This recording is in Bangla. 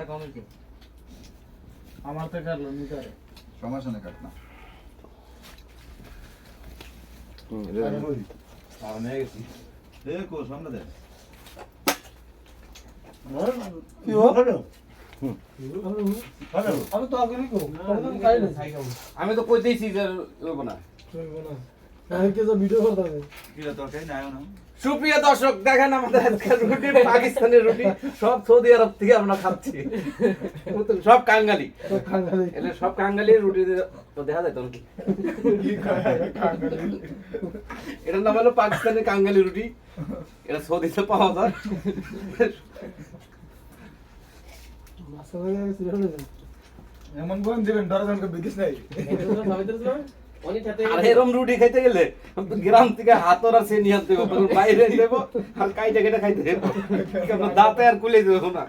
কার কম হয়েছে আমার তো কাটলো নিকারে সমস্যা নেই কাট না কো কি আমি তো আমি যে না। সুপ্রিয় দর্শক দেখেন আমাদের আজকের রুটি পাকিস্তানের রুটি সব সৌদি আরব থেকে আমরা খাচ্ছি। সব কাঙ্গালি। এলে সব কাঙ্গালি রুটি দেখা যায় এটার নাম হলো পাকিস্তানের কাঙ্গালি রুটি। এটা সৌদিতে পাওয়া যায়। এমন কোন দিবেন দরজনকে বিদিস নাই। আর এরম রুটি খাইতে গেলে গ্রাম থেকে হাতর আর সে নিয়ে আনতে হবে বাইরে দেবো আর কাইটা কেটে খাইতে দাঁতে আর কুলে দেবো না।